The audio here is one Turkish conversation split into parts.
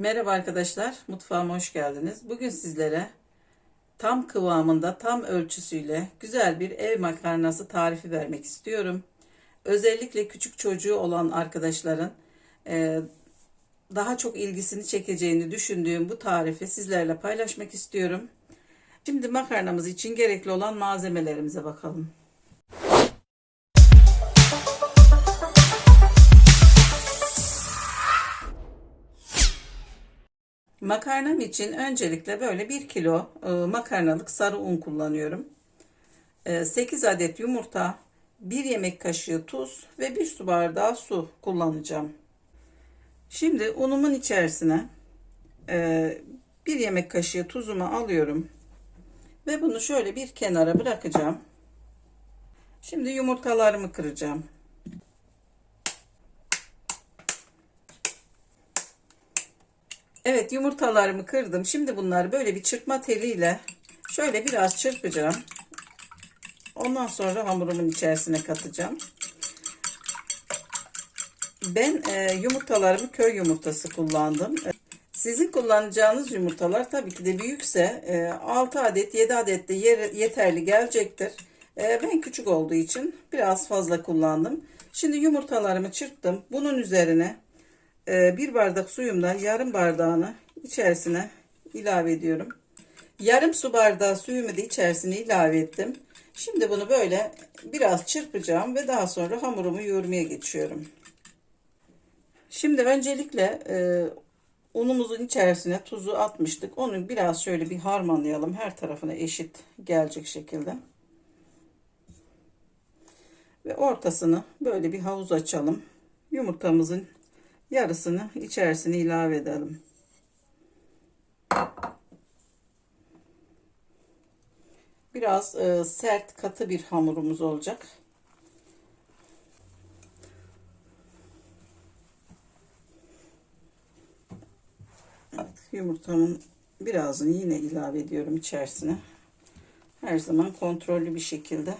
Merhaba arkadaşlar, mutfağıma hoş geldiniz. Bugün sizlere tam kıvamında, tam ölçüsüyle güzel bir ev makarnası tarifi vermek istiyorum. Özellikle küçük çocuğu olan arkadaşların e, daha çok ilgisini çekeceğini düşündüğüm bu tarifi sizlerle paylaşmak istiyorum. Şimdi makarnamız için gerekli olan malzemelerimize bakalım. Makarnam için öncelikle böyle 1 kilo e, makarnalık sarı un kullanıyorum. E, 8 adet yumurta, 1 yemek kaşığı tuz ve 1 su bardağı su kullanacağım. Şimdi unumun içerisine e, 1 yemek kaşığı tuzumu alıyorum. Ve bunu şöyle bir kenara bırakacağım. Şimdi yumurtalarımı kıracağım. Evet yumurtalarımı kırdım. Şimdi bunları böyle bir çırpma teliyle şöyle biraz çırpacağım. Ondan sonra hamurumun içerisine katacağım. Ben e, yumurtalarımı köy yumurtası kullandım. Sizin kullanacağınız yumurtalar tabii ki de büyükse e, 6 adet 7 adet de yer, yeterli gelecektir. E, ben küçük olduğu için biraz fazla kullandım. Şimdi yumurtalarımı çırptım. Bunun üzerine e, bir bardak suyumdan yarım bardağını içerisine ilave ediyorum. Yarım su bardağı suyumu da içerisine ilave ettim. Şimdi bunu böyle biraz çırpacağım ve daha sonra hamurumu yoğurmaya geçiyorum. Şimdi öncelikle e, unumuzun içerisine tuzu atmıştık. Onu biraz şöyle bir harmanlayalım. Her tarafına eşit gelecek şekilde. Ve ortasını böyle bir havuz açalım. Yumurtamızın yarısını içerisine ilave edelim. Biraz e, sert katı bir hamurumuz olacak. Evet, yumurtamın birazını yine ilave ediyorum içerisine. Her zaman kontrollü bir şekilde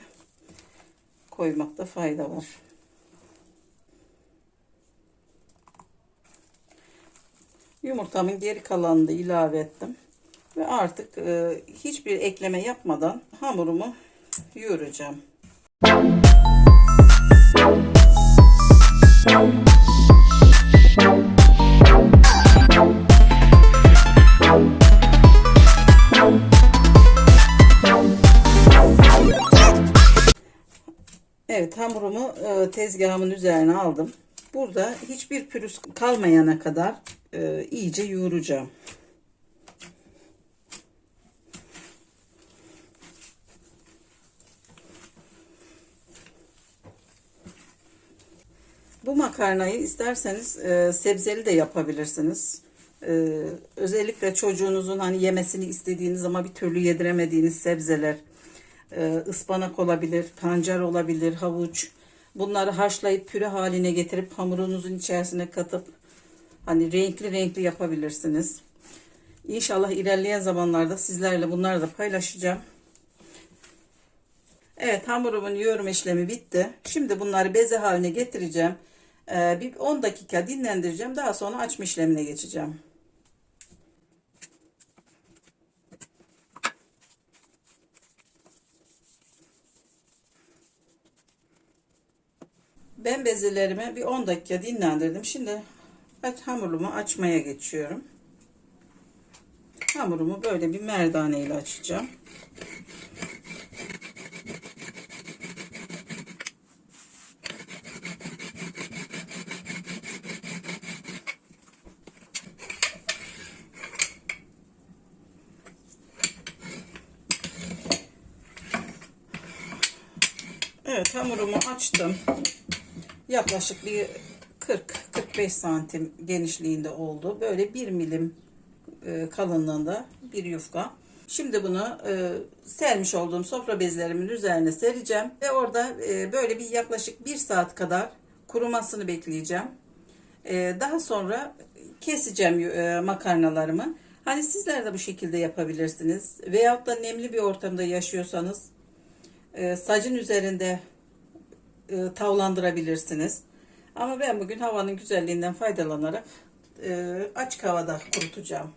koymakta fayda var. Yumurtamın geri kalanını da ilave ettim. Ve artık e, hiçbir ekleme yapmadan hamurumu yoğuracağım. Evet hamurumu e, tezgahımın üzerine aldım. Burada hiçbir pürüz kalmayana kadar e, iyice yoğuracağım. Bu makarnayı isterseniz e, sebzeli de yapabilirsiniz. E, özellikle çocuğunuzun hani yemesini istediğiniz ama bir türlü yediremediğiniz sebzeler, e, ıspanak olabilir, pancar olabilir, havuç. Bunları haşlayıp püre haline getirip hamurunuzun içerisine katıp hani renkli renkli yapabilirsiniz. İnşallah ilerleyen zamanlarda sizlerle bunları da paylaşacağım. Evet hamurumun yoğurma işlemi bitti. Şimdi bunları beze haline getireceğim. Ee, bir 10 dakika dinlendireceğim. Daha sonra açma işlemine geçeceğim. Ben bezelerimi bir 10 dakika dinlendirdim. Şimdi hamurumu açmaya geçiyorum. Hamurumu böyle bir merdane ile açacağım. Evet hamurumu açtım. Yaklaşık bir 40-45 santim genişliğinde oldu. Böyle 1 milim e, kalınlığında bir yufka. Şimdi bunu e, sermiş olduğum sofra bezlerimin üzerine sereceğim. Ve orada e, böyle bir yaklaşık 1 saat kadar kurumasını bekleyeceğim. E, daha sonra keseceğim e, makarnalarımı. Hani sizler de bu şekilde yapabilirsiniz. Veyahut da nemli bir ortamda yaşıyorsanız e, sacın üzerinde e, tavlandırabilirsiniz. Ama ben bugün havanın güzelliğinden faydalanarak e, açık havada kurutacağım.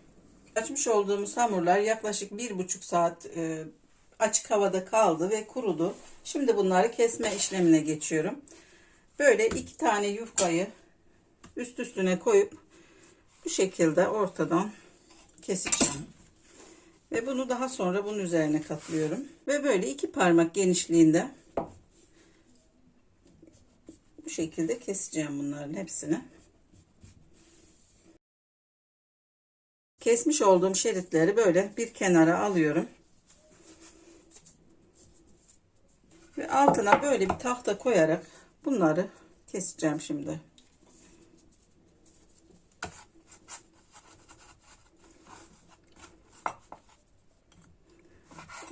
Açmış olduğumuz hamurlar yaklaşık bir buçuk saat e, açık havada kaldı ve kurudu. Şimdi bunları kesme işlemine geçiyorum. Böyle iki tane yufkayı üst üstüne koyup bu şekilde ortadan keseceğim. Ve bunu daha sonra bunun üzerine katlıyorum. Ve böyle iki parmak genişliğinde şekilde keseceğim bunların hepsini. Kesmiş olduğum şeritleri böyle bir kenara alıyorum. Ve altına böyle bir tahta koyarak bunları keseceğim şimdi.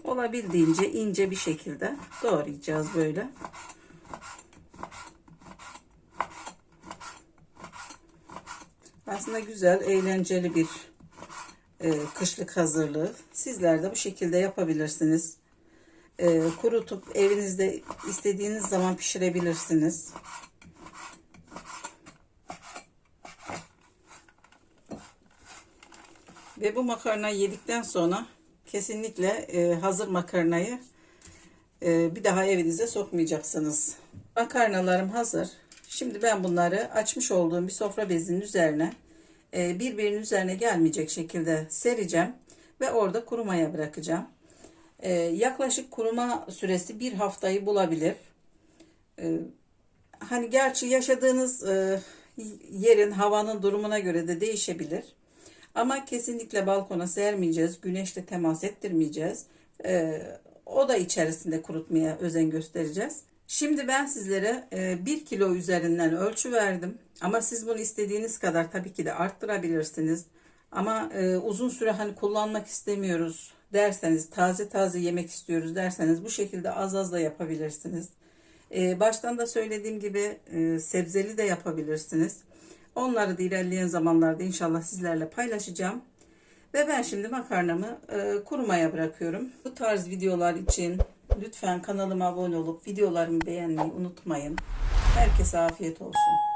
Olabildiğince ince bir şekilde doğrayacağız böyle. Aslında güzel, eğlenceli bir e, kışlık hazırlığı. Sizler de bu şekilde yapabilirsiniz. E, kurutup evinizde istediğiniz zaman pişirebilirsiniz. Ve bu makarnayı yedikten sonra kesinlikle e, hazır makarnayı e, bir daha evinize sokmayacaksınız. Makarnalarım hazır. Şimdi ben bunları açmış olduğum bir sofra bezinin üzerine e, birbirinin üzerine gelmeyecek şekilde sereceğim ve orada kurumaya bırakacağım. E, yaklaşık kuruma süresi bir haftayı bulabilir. E, hani gerçi yaşadığınız yerin havanın durumuna göre de değişebilir. Ama kesinlikle balkona sermeyeceğiz. Güneşle temas ettirmeyeceğiz. Oda içerisinde kurutmaya özen göstereceğiz. Şimdi ben sizlere 1 kilo üzerinden ölçü verdim. Ama siz bunu istediğiniz kadar tabii ki de arttırabilirsiniz. Ama e, uzun süre hani kullanmak istemiyoruz derseniz, taze taze yemek istiyoruz derseniz bu şekilde az az da yapabilirsiniz. E, baştan da söylediğim gibi e, sebzeli de yapabilirsiniz. Onları da ilerleyen zamanlarda inşallah sizlerle paylaşacağım. Ve ben şimdi makarnamı e, kurumaya bırakıyorum. Bu tarz videolar için lütfen kanalıma abone olup videolarımı beğenmeyi unutmayın. Herkese afiyet olsun.